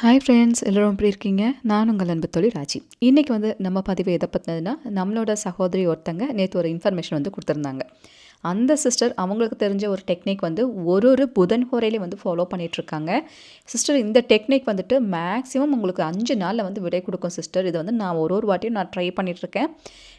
Hi friends எல்லோரும் எப்படி இருக்கீங்க? நான் உங்கள் அன்பு தொழில் ராஜி. இன்றைக்கி வந்து நம்ம பதிவு எதை பற்றினதுன்னா நம்மளோட சகோதரி ஒருத்தங்க நேற்று ஒரு இன்ஃபர்மேஷன் வந்து கொடுத்துருந்தாங்க. அந்த சிஸ்டர் அவங்களுக்கு தெரிஞ்ச ஒரு டெக்னிக் வந்து ஒரு ஒரு புதன் ஹோரையிலே வந்து ஃபாலோ பண்ணிகிட்ருக்காங்க சிஸ்டர் இந்த டெக்னிக் வந்துட்டு மேக்ஸிமம் உங்களுக்கு அஞ்சு நாளில் வந்து விடை கொடுக்கும் சிஸ்டர் இது வந்து நான் ஒரு ஒரு வாட்டியும் நான் ட்ரை பண்ணிகிட்ருக்கேன்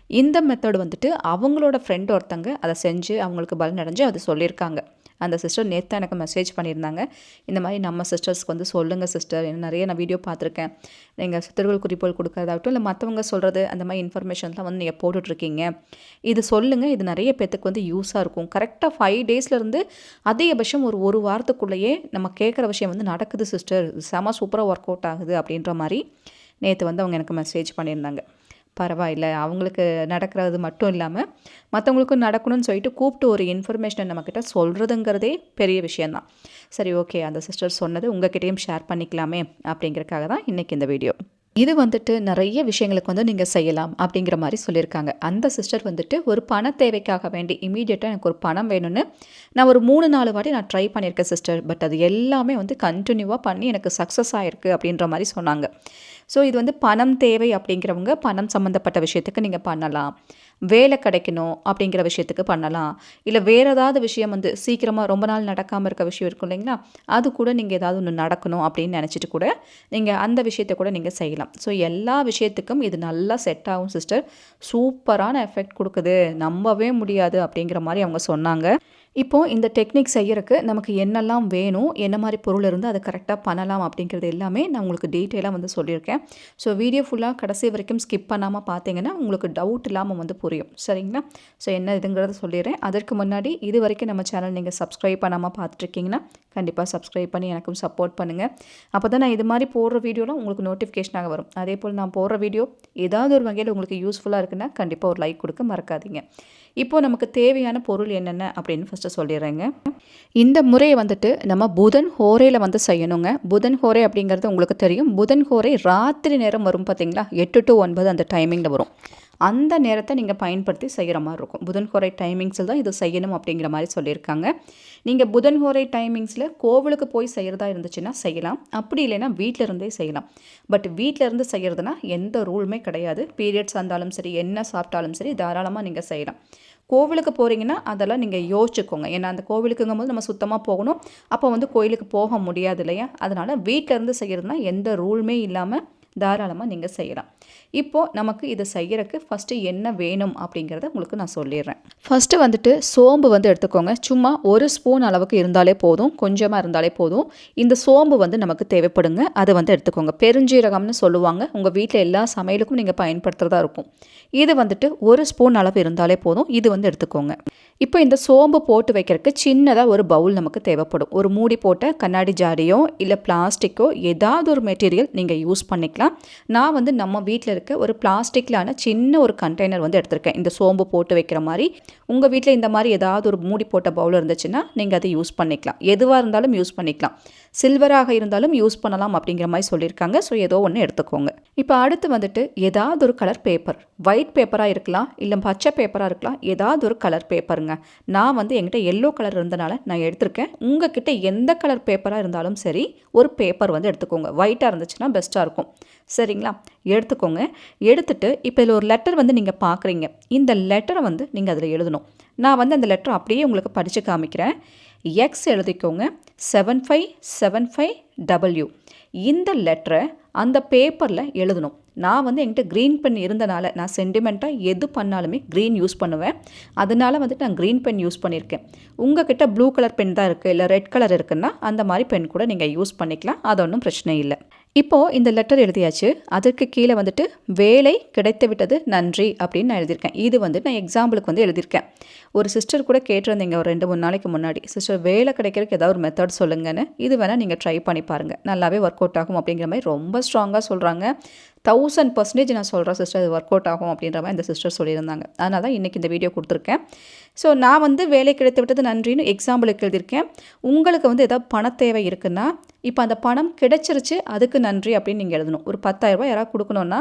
இந்த மெத்தட் வந்துட்டு அவங்களோட ஃப்ரெண்ட் ஒருத்தங்க அதை செஞ்சு அவங்களுக்கு பலன் அடைஞ்சு அதை சொல்லியிருக்காங்க. அந்த சிஸ்டர் நேற்று எனக்கு மெசேஜ் பண்ணியிருந்தாங்க. இந்த மாதிரி நம்ம சிஸ்டர்ஸ்க்கு வந்து சொல்லுங்கள் சிஸ்டர் என்ன நிறைய நான் வீடியோ பார்த்துருக்கேன். நீங்கள் சித்தர்கள் குறிப்புகள் கொடுக்கறதாகட்டும் இல்லை மற்றவங்க சொல்கிறது அந்த மாதிரி இன்ஃபர்மேஷன்லாம் வந்து நீங்கள் போட்டுட்ருக்கீங்க. இது சொல்லுங்கள் இது நிறைய பேத்துக்கு வந்து யூஸாக இருக்கும். கரெக்டாக ஃபைவ் டேஸ்லேருந்து அதிகபட்சம் ஒரு ஒரு வாரத்துக்குள்ளேயே நம்ம கேட்குற விஷயம் வந்து நடக்குது சிஸ்டர் செம சூப்பராக ஒர்க் அவுட் ஆகுது அப்படின்ற மாதிரி நேற்று வந்து அவங்க எனக்கு மெசேஜ் பண்ணியிருந்தாங்க. பரவாயில்ல. அவங்களுக்கு நடக்கிறது மட்டும் இல்லாமல் மற்றவங்களுக்கும் நடக்கணும்னு சொல்லிட்டு கூப்பிட்டு ஒரு இன்ஃபர்மேஷனை நம்மக்கிட்ட சொல்கிறதுங்கிறதே பெரிய விஷயந்தான் சரி ஓகே அந்த சிஸ்டர் சொன்னது உங்ககிட்டயும் ஷேர் பண்ணிக்கலாமே அப்படிங்கிறக்காக தான் இன்றைக்கி இந்த வீடியோ இது வந்துட்டு நிறைய விஷயங்களுக்கு வந்து நீங்கள் செய்யலாம் அப்படிங்கிற மாதிரி சொல்லியிருக்காங்க. அந்த சிஸ்டர் வந்துட்டு ஒரு பண தேவைக்காக வேண்டி இமீடியட்டாக எனக்கு ஒரு பணம் வேணும்னு நான் ஒரு மூணு நாலு வாட்டி நான் ட்ரை பண்ணியிருக்கேன் சிஸ்டர் பட் அது எல்லாமே வந்து கண்டினியூவாக பண்ணி எனக்கு சக்ஸஸ் ஆகிருக்கு அப்படின்ற மாதிரி சொன்னாங்க. ஸோ இது வந்து பணம் தேவை அப்படிங்கிறவங்க பணம் சம்மந்தப்பட்ட விஷயத்துக்கு நீங்கள் பண்ணலாம். வேலை கிடைக்கணும் அப்படிங்கிற விஷயத்துக்கு பண்ணலாம். இல்லை வேறு ஏதாவது விஷயம் வந்து சீக்கிரமாக ரொம்ப நாள் நடக்காமல் இருக்க விஷயம் இருக்கும் இல்லைங்களா? அது கூட நீங்கள் ஏதாவது ஒன்று நடக்கணும் அப்படின்னு நினச்சிட்டு கூட நீங்கள் அந்த விஷயத்தை கூட நீங்கள் செய்யலாம். ஸோ எல்லா விஷயத்துக்கும் இது நல்லா செட் ஆகும் சிஸ்டர் சூப்பரான எஃபெக்ட் கொடுக்குது. நம்பவே முடியாது அப்படிங்கிற மாதிரி அவங்க சொன்னாங்க. இப்போது இந்த டெக்னிக் செய்யறதுக்கு நமக்கு என்னெல்லாம் வேணும் என்ன மாதிரி பொருள் இருந்து அதை கரெக்டாக பண்ணலாம் அப்படிங்கிறது எல்லாமே நான் உங்களுக்கு டீட்டெயிலாக வந்து சொல்லியிருக்கேன். ஸோ வீடியோ ஃபுல்லாக கடைசி வரைக்கும் ஸ்கிப் பண்ணாமல் பார்த்தீங்கன்னா உங்களுக்கு டவுட் இல்லாமல் வந்து புரியும். சரிங்களா? ஸோ என்ன இதுங்கிறத சொல்லிடுறேன். அதற்கு முன்னாடி இது வரைக்கும் நம்ம சேனல் நீங்கள் சப்ஸ்கிரைப் பண்ணாமல் பார்த்துட்ருக்கீங்கன்னா கண்டிப்பாக சப்ஸ்கிரைப் பண்ணி எனக்கும் சப்போர்ட் பண்ணுங்கள் அப்போ தான் நான் இது மாதிரி போடுற வீடியோலாம் உங்களுக்கு நோட்டிஃபிகேஷனாக வரும். அதே போல் நான் போடுற வீடியோ ஏதாவது ஒரு வகையில் உங்களுக்கு யூஸ்ஃபுல்லாக இருக்குன்னா கண்டிப்பாக ஒரு லைக் கொடுக்க மறக்காதீங்க. இப்போது நமக்கு தேவையான பொருள் என்னென்ன அப்படின்னு ஃபஸ்ட்டு சொல்லிடுறேங்க. இந்த முறையை வந்துட்டு நம்ம புதன் ஹோரையில் வந்து செய்யணுங்க. புதன் ஹோரை அப்படிங்கிறது உங்களுக்கு தெரியும். புதன் ஹோரை ராத்திரி நேரம் வரும் பார்த்தீங்களா? எட்டு டு ஒன்பது அந்த டைமிங்கில் வரும். அந்த நேரத்தை நீங்கள் பயன்படுத்தி செய்கிற மாதிரி இருக்கும். புதன் ஹோரை டைமிங்ஸில் தான் இது செய்யணும் அப்படிங்கிற மாதிரி சொல்லியிருக்காங்க. நீங்கள் புதன் ஹோரை டைமிங்ஸில் கோவிலுக்கு போய் செய்கிறதா இருந்துச்சுன்னா செய்யலாம். அப்படி இல்லைன்னா வீட்டில் இருந்தே செய்யலாம். பட் வீட்டில் இருந்து செய்கிறதுனா எந்த ரூலுமே கிடையாது. பீரியட்ஸ் இருந்தாலும் சரி என்ன சாப்பிட்டாலும் சரி தாராளமாக நீங்கள் செய்யலாம். கோவிலுக்கு போகிறீங்கன்னா அதெல்லாம் நீங்கள் யோசிச்சுக்கோங்க. ஏன்னா அந்த கோவிலுக்குங்கும் போது நம்ம சுத்தமாக போகணும். அப்போ வந்து கோயிலுக்கு போக முடியாது இல்லையா? அதனால் வீட்டிலேருந்து செய்கிறதுனா எந்த ரூலுமே இல்லாமல் தாராளமாக நீங்கள் செய்யலாம். இப்போது நமக்கு இதை செய்கிறக்கு ஃபஸ்ட்டு என்ன வேணும் அப்படிங்கிறத உங்களுக்கு நான் சொல்லிடுறேன். ஃபஸ்ட்டு வந்துட்டு சோம்பு வந்து எடுத்துக்கோங்க. சும்மா ஒரு ஸ்பூன் அளவுக்கு இருந்தாலே போதும். கொஞ்சமாக இருந்தாலே போதும். இந்த சோம்பு வந்து நமக்கு தேவைப்படுங்க. அதை வந்து எடுத்துக்கோங்க. பெருஞ்சீரகம்னு சொல்லுவாங்க. உங்கள் வீட்டில் எல்லா சமையலுக்கும் நீங்கள் பயன்படுத்துகிறதா இருக்கும். இது வந்துட்டு ஒரு ஸ்பூன் அளவு இருந்தாலே போதும். இது வந்து எடுத்துக்கோங்க. இப்போ இந்த சோம்பு போட்டு வைக்கிறதுக்கு சின்னதாக ஒரு பவுல் நமக்கு தேவைப்படும். ஒரு மூடி போட்ட கண்ணாடி ஜாடியோ இல்லை பிளாஸ்டிக்கோ ஏதாவது ஒரு மெட்டீரியல் நீங்கள் யூஸ் பண்ணிக்கலாம். நான் வந்து நம்ம வீட்டில் இருக்க ஒரு பிளாஸ்டிக்கிலான சின்ன ஒரு கண்டெய்னர் வந்து எடுத்திருக்கேன். இந்த சோம்பு போட்டு வைக்கிற மாதிரி. உங்கள் வீட்டில் இந்த மாதிரி ஏதாவது ஒரு மூடி போட்ட பவுல் இருந்துச்சுன்னா நீங்கள் அதை யூஸ் பண்ணிக்கலாம். எதுவாக இருந்தாலும் யூஸ் பண்ணிக்கலாம். சில்வராக இருந்தாலும் யூஸ் பண்ணலாம் அப்படிங்கிற மாதிரி சொல்லியிருக்காங்க. ஸோ ஏதோ ஒன்று எடுத்துக்கோங்க. இப்போ அடுத்து வந்துட்டு ஏதாவது ஒரு கலர் பேப்பர் ஒயிட் பேப்பராக இருக்கலாம் இல்லை பச்சை பேப்பராக இருக்கலாம் ஏதாவது ஒரு கலர் பேப்பருங்க நான் வந்து என்கிட்ட எல்லோ கலர் இருந்தனால நான் எடுத்திருக்கேன். கிட்டே எந்த கலர் பேப்பராக இருந்தாலும் சரி ஒரு பேப்பர் வந்து எடுத்துக்கோங்க. ஒயிட்டாக இருந்துச்சுன்னா பெஸ்ட்டாக இருக்கும். சரிங்களா? எடுத்துக்கோங்க. எடுத்துட்டு இப்போ இதில் ஒரு லெட்டர் வந்து நீங்கள் பார்க்குறீங்க இந்த லெட்டரை வந்து நீங்கள் அதில் எழுதணும். நான் வந்து அந்த லெட்டர் அப்படியே உங்களுக்கு படித்து காமிக்கிறேன். எக்ஸ் எழுதிக்கோங்க. Seven five seven five W இந்த லெட்டரை அந்த பேப்பரில் எழுதணும். நான் வந்து என்கிட்ட க்ரீன் பென் இருந்தனால நான் சென்டிமெண்ட்டாக எது பண்ணாலுமே க்ரீன் யூஸ் பண்ணுவேன். அதனால வந்துட்டு நான் க்ரீன் பென் யூஸ் பண்ணியிருக்கேன். உங்ககிட்ட ப்ளூ கலர் பென் தான் இருக்குது இல்லை ரெட் கலர் இருக்குன்னா அந்த மாதிரி பென் கூட நீங்கள் யூஸ் பண்ணிக்கலாம். அது ஒன்றும் பிரச்சனை இல்லை. இப்போது இந்த லெட்டர் எழுதியாச்சு. அதற்கு கீழே வந்துட்டு வேலை கிடைத்து விட்டது நன்றி அப்படின்னு நான் எழுதியிருக்கேன். இது வந்து நான் எக்ஸாம்பிளுக்கு வந்து எழுதியிருக்கேன். ஒரு சிஸ்டர் கூட கேட்டிருந்தீங்க ஒரு ரெண்டு மூணு நாளைக்கு முன்னாடி. சிஸ்டர் வேலை கிடைக்கிறதுக்கு ஏதாவது ஒரு மெத்தட் சொல்லுங்கன்னு. இது வேணால் நீங்கள் ட்ரை பண்ணி பாருங்கள் நல்லாவே ஒர்க் அவுட் ஆகும் அப்படிங்கிற மாதிரி ரொம்ப ஸ்ட்ராங்காக சொல்கிறாங்க தௌசண்ட் பர்சன்டேஜ் நான் சொல்கிறேன் சிஸ்டர் அது ஒர்க் அவுட் ஆகும் அப்படின்ற மாதிரி இந்த சிஸ்டர் சொல்லியிருந்தாங்க. அதனால தான் இன்றைக்கி இந்த வீடியோ கொடுத்துருக்கேன். ஸோ நான் வந்து வேலை கிடைத்து விட்டது நன்றின்னு எக்ஸாம்பிளுக்கு எழுதியிருக்கேன். உங்களுக்கு வந்து ஏதாவது பண தேவை இருக்குன்னா இப்போ அந்த பணம் கிடைச்சிருச்சு அதுக்கு நன்றி அப்படின்னு நீங்கள் எழுதணும். ஒரு பத்தாயிரரூபா யாராவது கொடுக்கணுன்னா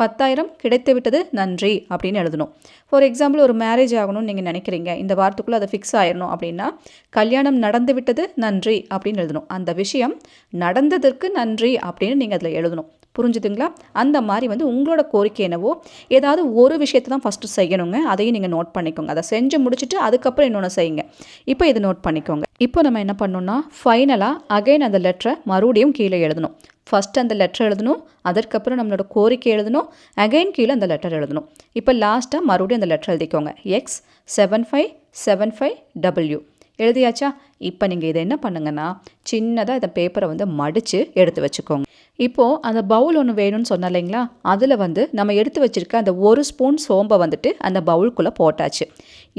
பத்தாயிரம் கிடைத்து விட்டது நன்றி அப்படின்னு எழுதணும். ஃபார் எக்ஸாம்பிள் ஒரு மேரேஜ் ஆகணும்னு நீங்கள் நினைக்கிறீங்க. இந்த வாரத்துக்குள்ளே அதை ஃபிக்ஸ் ஆயிடணும் அப்படின்னா கல்யாணம் நடந்து விட்டது நன்றி அப்படின்னு எழுதணும். அந்த விஷயம் நடந்ததற்கு நன்றி அப்படின்னு நீங்கள் அதில் எழுதணும். புரிஞ்சுதுங்களா? அந்த மாதிரி வந்து உங்களோட கோரிக்கை என்னவோ ஏதாவது ஒரு விஷயத்தை தான் ஃபஸ்ட்டு செய்யணுங்க. அதையும் நீங்கள் நோட் பண்ணிக்கோங்க. அதை செஞ்சு முடிச்சுட்டு அதுக்கப்புறம் இன்னொன்று செய்யுங்க. இப்போ இதை நோட் பண்ணிக்கோங்க. இப்போ நம்ம என்ன பண்ணோம்னா ஃபைனலாக அகைன் அந்த லெட்டரை மறுபடியும் கீழே எழுதணும். ஃபஸ்ட் அந்த லெட்டர் எழுதணும் அதற்கப்புறம் நம்மளோட கோரிக்கை எழுதணும் அகைன் கீழே அந்த லெட்டர் எழுதணும். இப்போ லாஸ்ட்டாக மறுபடியும் அந்த லெட்டர் எழுதிக்கோங்க. X seven five seven five W எழுதியாச்சா? இப்போ நீங்கள் இதை என்ன பண்ணுங்கன்னா சின்னதாக இந்த பேப்பரை வந்து மடித்து எடுத்து வச்சுக்கோங்க. இப்போது அந்த பவுல் ஒன்று வேணும்னு சொன்னோம் இல்லைங்களா? அதில் வந்து நம்ம எடுத்து வச்சுருக்க அந்த ஒரு ஸ்பூன் சோம்பை வந்துட்டு அந்த பவுலுக்குள்ளே போட்டாச்சு.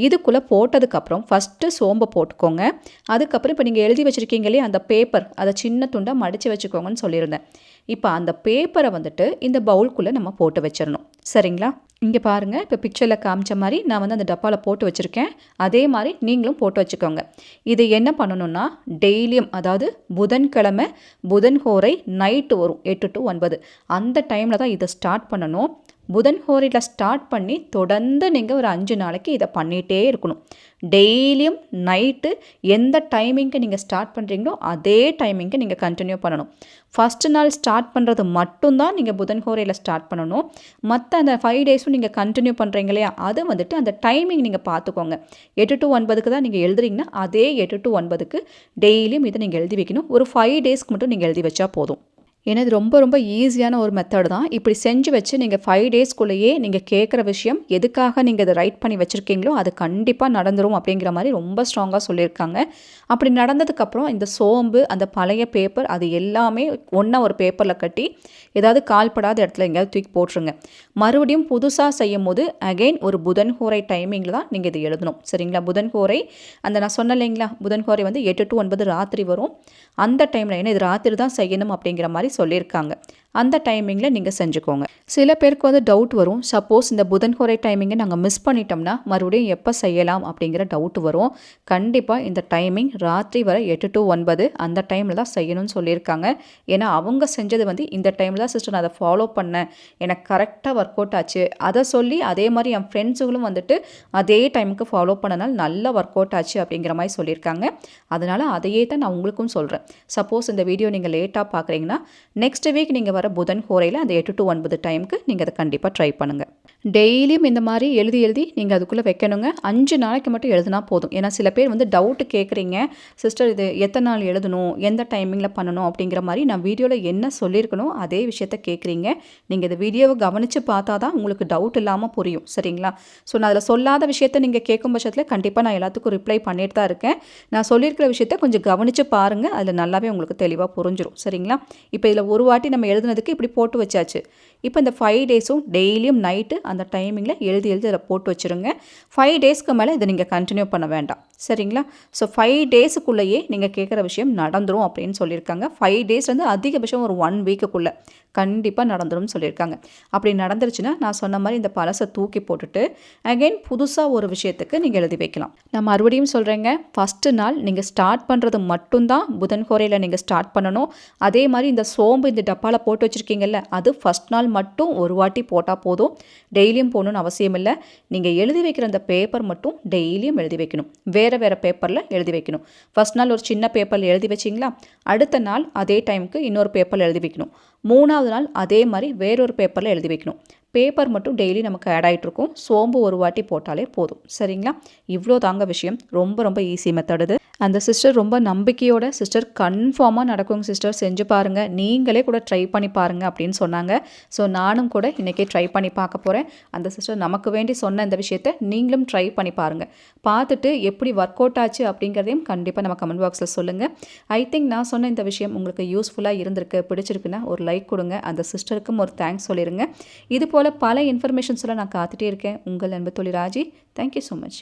இதுக்குள்ளே போட்டதுக்கப்புறம் ஃபஸ்ட்டு சோம்பை போட்டுக்கோங்க. அதுக்கப்புறம் இப்போ நீங்கள் எழுதி வச்சுருக்கீங்களே அந்த பேப்பர் அதை சின்ன துண்டாக மடித்து வச்சுக்கோங்கன்னு சொல்லியிருந்தேன். இப்போ அந்த பேப்பரை வந்துட்டு இந்த பவுலுக்குள்ளே நம்ம போட்டு வச்சிடணும் சரிங்களா? இங்கே பாருங்கள் இப்போ பிக்சரில் காமிச்ச மாதிரி நான் வந்து அந்த டப்பாவில் போட்டு வச்சுருக்கேன். அதே மாதிரி நீங்களும் போட்டு வச்சுக்கோங்க. இது என்ன பண்ணணும்னா டெய்லியும் அதாவது புதன்கிழமை புதன் ஹோரை நைட்டு வரும் எட்டு டு ஒன்பது. அந்த டைமில் தான் இதை ஸ்டார்ட் பண்ணணும். புதன் ஹோரையில் ஸ்டார்ட் பண்ணி தொடர்ந்து நீங்கள் ஒரு அஞ்சு நாளைக்கு இதை பண்ணிகிட்டே இருக்கணும். டெய்லியும் நைட்டு எந்த டைமிங்க்கு நீங்கள் ஸ்டார்ட் பண்ணுறீங்களோ அதே டைமிங்க்கு நீங்கள் கண்டினியூ பண்ணணும். ஃபஸ்ட்டு நாள் ஸ்டார்ட் பண்ணுறது மட்டும்தான் நீங்கள் புதன் ஹோரையில் ஸ்டார்ட் பண்ணணும். மற்ற அந்த ஃபைவ் டேஸும் நீங்கள் கண்டினியூ பண்ணுறீங்க இல்லையா? அது வந்துட்டு அந்த டைமிங் நீங்கள் பார்த்துக்கோங்க. எட்டு டு ஒன்பதுக்கு தான் நீங்கள் எழுதுறீங்கன்னா அதே எட்டு டு ஒன்பதுக்கு டெய்லியும் இதை நீங்கள் எழுதி வைக்கணும். ஒரு ஃபைவ் டேஸ்க்கு மட்டும் நீங்கள் எழுதி வச்சா போதும். ஏன்னா இது ரொம்ப ரொம்ப ஈஸியான ஒரு மெத்தட் தான். இப்படி செஞ்சு வச்சு நீங்கள் ஃபைவ் டேஸ்க்குள்ளேயே நீங்கள் கேட்குற விஷயம் எதுக்காக நீங்கள் இதை ரைட் பண்ணி வச்சுருக்கீங்களோ அது கண்டிப்பாக நடந்துரும் அப்படிங்கிற மாதிரி ரொம்ப ஸ்ட்ராங்காக சொல்லியிருக்காங்க. அப்படி நடந்ததுக்கப்புறம் இந்த சோம்பு அந்த பழைய பேப்பர் அது எல்லாமே ஒன்றா ஒரு பேப்பரில் கட்டி ஏதாவது கால்படாத இடத்துல எங்கேயாவது தூக்கி போட்டுருங்க. மறுபடியும் புதுசாக செய்யும் போது அகெயின் ஒரு புதன் ஹோரை டைமிங்கில் தான் நீங்கள் இதை எழுதணும். சரிங்களா? புதன் ஹோரை அந்த நான் சொன்ன இல்லைங்களா? புதன் ஹோரை வந்து எட்டு டு ஒன்பது ராத்திரி வரும். அந்த டைமில் ஏன்னா இது ராத்திரி தான் செய்யணும் அப்படிங்கிற மாதிரி சொல்லியிருக்காங்க. அந்த டைமிங்கில் நீங்கள் செஞ்சுக்கோங்க. சில பேருக்கு வந்து டவுட் வரும். சப்போஸ் இந்த புதன் குறை டைமிங்கை நாங்கள் மிஸ் பண்ணிட்டோம்னா மறுபடியும் எப்போ செய்யலாம் அப்படிங்கிற டவுட் வரும். கண்டிப்பாக இந்த டைமிங் ராத்திரி வர எட்டு டு ஒன்பது அந்த டைமில் தான் செய்யணும்னு சொல்லியிருக்காங்க. ஏன்னா அவங்க செஞ்சது வந்து இந்த டைமில் தான் சிஸ்டர் நான் அதை ஃபாலோ பண்ணேன். எனக்கு கரெக்டாக ஒர்க் அவுட் ஆச்சு. அதை சொல்லி அதே மாதிரி என் ஃப்ரெண்ட்ஸுகளும் வந்துட்டு அதே டைமுக்கு ஃபாலோ பண்ணனால நல்லா ஒர்க் அவுட் ஆச்சு அப்படிங்கிற மாதிரி சொல்லியிருக்காங்க. அதனால் அதையே தான் நான் உங்களுக்கும் சொல்கிறேன் சப்போஸ் இந்த வீடியோ நீங்கள் லேட்டாக பார்க்குறீங்கன்னா நெக்ஸ்ட் வீக் நீங்கள் வர புதன் கோரையில் அந்த எட்டு டு ஒன்பது டைமுக்கு நீங்கள் அதை கண்டிப்பாக ட்ரை பண்ணுங்கள் டெய்லியும் இந்த மாதிரி எழுதி எழுதி நீங்கள் அதுக்குள்ளே வைக்கணுங்க. அஞ்சு நாளைக்கு மட்டும் எழுதுனா போதும். ஏன்னா சில பேர் வந்து டவுட்டு கேட்குறீங்க சிஸ்டர் இது எத்தனை நாள் எழுதணும்? எந்த டைமிங்கில் பண்ணணும்? அப்படிங்கிற மாதிரி நான் வீடியோவில் என்ன சொல்லியிருக்கணும் அதே விஷயத்த கேட்குறீங்க நீங்கள் இந்த வீடியோவை கவனித்து பார்த்தா தான் உங்களுக்கு டவுட் இல்லாமல் புரியும். சரிங்களா? ஸோ நான் அதில் சொல்லாத விஷயத்த நீங்கள் கேட்கும் பட்சத்தில் கண்டிப்பாக நான் எல்லாத்துக்கும் ரிப்ளை பண்ணிட்டு தான் இருக்கேன். நான் சொல்லியிருக்கிற விஷயத்த கொஞ்சம் கவனித்து பாருங்கள் அதில் நல்லாவே உங்களுக்கு தெளிவாக புரிஞ்சிடும் சரிங்களா? இப்போ இதில் ஒரு வாட்டி நம்ம எழுதுனதுக்கு இப்படி போட்டு வச்சாச்சு. இப்போ இந்த ஃபைவ் டேஸும் டெய்லியும் நைட்டு அந்த டைமிங்கில் எழுதி எழுதி அதை போட்டு வச்சுருங்க. ஃபைவ் டேஸ்க்கு மேலே இதை நீங்கள் கண்டினியூ பண்ண வேண்டாம். சரிங்களா? ஸோ ஃபைவ் டேஸுக்குள்ளேயே நீங்கள் கேட்குற விஷயம் நடந்துரும் அப்படின்னு சொல்லியிருக்காங்க. ஃபைவ் டேஸ் வந்து அதிகபட்சம் ஒரு ஒன் வீக்குக்குள்ளே கண்டிப்பாக நடந்துரும்னு சொல்லியிருக்காங்க. அப்படி நடந்துருச்சுன்னா நான் சொன்ன மாதிரி இந்த பழசை தூக்கி போட்டுட்டு அகைன் புதுசாக ஒரு விஷயத்துக்கு நீங்கள் எழுதி வைக்கலாம். நான் மறுபடியும் சொல்கிறேங்க ஃபஸ்ட்டு நாள் நீங்கள் ஸ்டார்ட் பண்ணுறது மட்டும்தான் புதன் கோரையில் நீங்கள் ஸ்டார்ட் பண்ணணும். அதே மாதிரி இந்த சோம்பு இந்த டப்பாவில் போட்டு வச்சுருக்கீங்கல்ல அது ஃபஸ்ட் நாள் மட்டும் ஒரு வாட்டி போட்டால் போதும். டெய்லியும் போகணுன்னு அவசியம் இல்லை நீங்கள் எழுதி வைக்கிற அந்த பேப்பர் மட்டும் டெய்லியும் எழுதி வைக்கணும். வேறு வேறு பேப்பரில் எழுதி வைக்கணும். ஃபஸ்ட் நாள் ஒரு சின்ன பேப்பரில் எழுதி வச்சிங்களா? அடுத்த நாள் அதே டைமுக்கு இன்னொரு பேப்பரில் எழுதி வைக்கணும். மூணாவது நாள் அதே மாதிரி வேறொரு பேப்பரில் எழுதி வைக்கணும். பேப்பர் மட்டும் டெய்லி நமக்கு ஆட் ஆகிட்ருக்கும் சோம்பு ஒரு வாட்டி போட்டாலே போதும். சரிங்களா? இவ்வளோ தாங்க விஷயம். ரொம்ப ரொம்ப ஈஸி மெத்தடு அந்த சிஸ்டர் ரொம்ப நம்பிக்கையோட சிஸ்டர் கன்ஃபார்மாக நடக்குங்க சிஸ்டர் செஞ்சு பாருங்கள் நீங்களே கூட ட்ரை பண்ணி பாருங்கள் அப்படின்னு சொன்னாங்க. ஸோ நானும் கூட இன்றைக்கே ட்ரை பண்ணி பார்க்க போகிறேன் அந்த சிஸ்டர் நமக்கு வேண்டி சொன்ன இந்த விஷயத்த நீங்களும் ட்ரை பண்ணி பாருங்கள் பார்த்துட்டு எப்படி ஒர்க் அவுட் ஆச்சு அப்படிங்கிறதையும் கண்டிப்பாக நம்ம கமெண்ட் பாக்ஸில் சொல்லுங்கள் ஐ திங்க் நான் சொன்ன இந்த விஷயம் உங்களுக்கு யூஸ்ஃபுல்லாக இருந்திருக்கு பிடிச்சிருக்குன்னா ஒரு லைக் கொடுங்க. அந்த சிஸ்டருக்கும் ஒரு தேங்க்ஸ் சொல்லிடுங்க இது போல் பல இன்ஃபர்மேஷன்ஸ்லாம் நான் காத்துட்டே இருக்கேன். உங்கள் அன்பு தொழில் ராஜி தேங்க்யூ ஸோ மச்